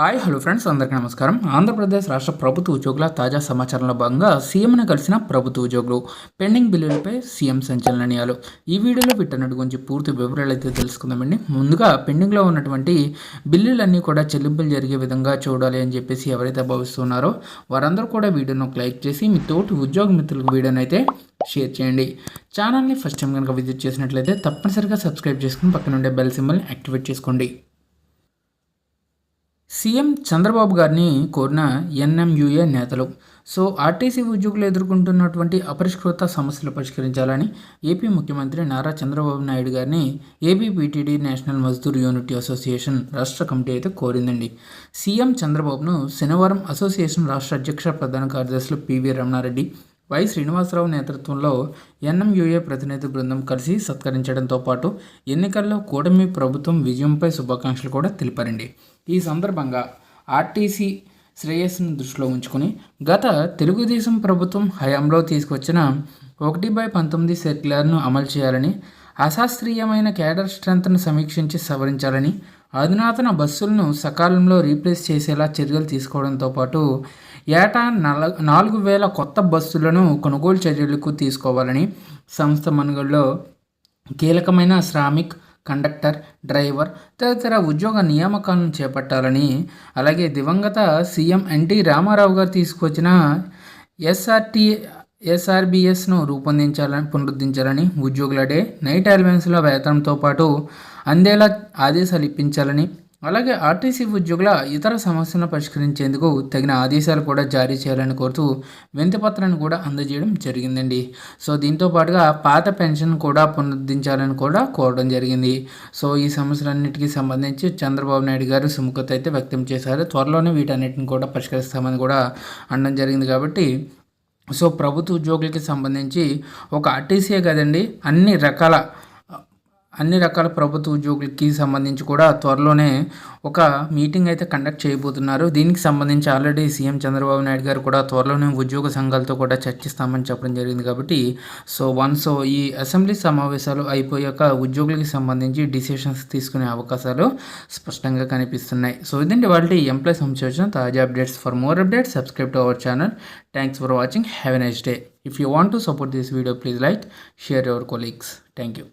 Hi hello friends అందరికీ నమస్కారం. ఆంధ్రప్రదేశ్ రాష్ట్ర ప్రభుత్వ ఉద్యోగుల తాజా సమాచారంలో భాగంగా సీఎంను కలిసిన ప్రభుత్వ ఉద్యోగులు పెండింగ్ బిల్లులపై సీఎం సంచలన నిర్ణయాలు. ఈ వీడియోలో వీటన్నిటి గురించి పూర్తి వివరాలు అయితే తెలుసుకుందామండి. ముందుగా పెండింగ్లో ఉన్నటువంటి బిల్లులన్నీ కూడా చెల్లింపులు జరిగే విధంగా చూడాలి అని చెప్పేసి ఎవరైతే భావిస్తున్నారో వారందరూ కూడా వీడియోను లైక్ చేసి మీ తోటి ఉద్యోగ మిత్రులకు వీడియోని అయితే షేర్ చేయండి. ఛానల్ని ఫస్ట్ టైం కనుక విజిట్ చేసినట్లయితే తప్పనిసరిగా సబ్స్క్రైబ్ చేసుకుని పక్కన ఉండే బెల్ సింబల్ని యాక్టివేట్ చేసుకోండి. సీఎం చంద్రబాబు గారిని కోరిన ఎన్ఎంయుఏ నేతలు. సో ఆర్టీసీ ఉద్యోగులు ఎదుర్కొంటున్నటువంటి అపరిష్కృత సమస్యలు పరిష్కరించాలని ఏపీ ముఖ్యమంత్రి నారా చంద్రబాబు నాయుడు గారిని APPTD national Mazdoor unity association రాష్ట్ర కమిటీ అయితే కోరిందండి. సీఎం చంద్రబాబును శనివారం అసోసియేషన్ రాష్ట్ర అధ్యక్ష ప్రధాన కార్యదర్శులు పివి రమణారెడ్డి వై శ్రీనివాసరావు నేతృత్వంలో ఎన్ఎంయుఏ ప్రతినిధి బృందం కలిసి సత్కరించడంతో పాటు ఎన్నికల్లో కూటమి ప్రభుత్వం విజయంపై శుభాకాంక్షలు కూడా తెలిపారండి. ఈ సందర్భంగా ఆర్టీసీ శ్రేయస్సును దృష్టిలో ఉంచుకొని గత తెలుగుదేశం ప్రభుత్వం హయాంలో తీసుకొచ్చిన ఒకటి బై పంతొమ్మిది సెక్యులర్ను అమలు చేయాలని అశాస్త్రీయమైన క్యాడర్ స్ట్రెంత్ను సమీక్షించి సవరించాలని అధునాతన బస్సులను సకాలంలో రీప్లేస్ చేసేలా చర్యలు తీసుకోవడంతో పాటు ఏటా నల నాలుగు వేల కొత్త బస్సులను కొనుగోలు చర్యలకు తీసుకోవాలని సంస్థ మనుగడలో కీలకమైన శ్రామిక్ కండక్టర్ డ్రైవర్ తదితర ఉద్యోగ నియామకాలను చేపట్టాలని అలాగే దివంగత సీఎం ఎన్టీ రామారావు గారు తీసుకొచ్చిన ఎస్ఆర్టీ ఎస్ఆర్బిఎస్ను రూపొందించాలని పునరుద్ధరించాలని ఉద్యోగుల డే నైట్ అలవెన్స్ల వేతనంతో పాటు అందేలా ఆదేశాలు ఇప్పించాలని అలాగే ఆర్టీసీ ఉద్యోగుల ఇతర సమస్యలను పరిష్కరించేందుకు తగిన ఆదేశాలు కూడా జారీ చేయాలని కోరుతూ వింతపత్రాన్ని కూడా అందజేయడం జరిగిందండి. సో దీంతో పాటుగా పాత పెన్షన్ కూడా పునరుద్ధరించాలని కూడా కోరడం జరిగింది. సో ఈ సమస్యలన్నిటికీ సంబంధించి చంద్రబాబు నాయుడు గారు సుముఖత అయితే వ్యక్తం చేశారు. త్వరలోనే వీటన్నిటిని కూడా పరిష్కరిస్తామని కూడా అనడం జరిగింది కాబట్టి సో ప్రభుత్వ ఉద్యోగులకి సంబంధించి ఒక ఆర్టీసీయే కదండి అన్ని రకాల అన్ని రకాల ప్రభుత్వ ఉద్యోగులకి సంబంధించి కూడా త్వరలోనే ఒక మీటింగ్ అయితే కండక్ట్ చేయబోతున్నారు. దీనికి సంబంధించి ఆల్రెడీ సీఎం చంద్రబాబు నాయుడు గారు కూడా త్వరలోనే ఉద్యోగ సంఘాలతో కూడా చర్చిస్తామని చెప్పడం జరిగింది కాబట్టి సో వన్స్ ఈ అసెంబ్లీ సమావేశాలు అయిపోయాక ఉద్యోగులకి సంబంధించి డిసిషన్స్ తీసుకునే అవకాశాలు స్పష్టంగా కనిపిస్తున్నాయి. సో ఇదండి వాళ్ళ ఎంప్లాయ్ సంబంధించిన తాజా updates. For more updates subscribe to our channel thanks for watching have a nice day if you want to support this video please like share your colleagues thank you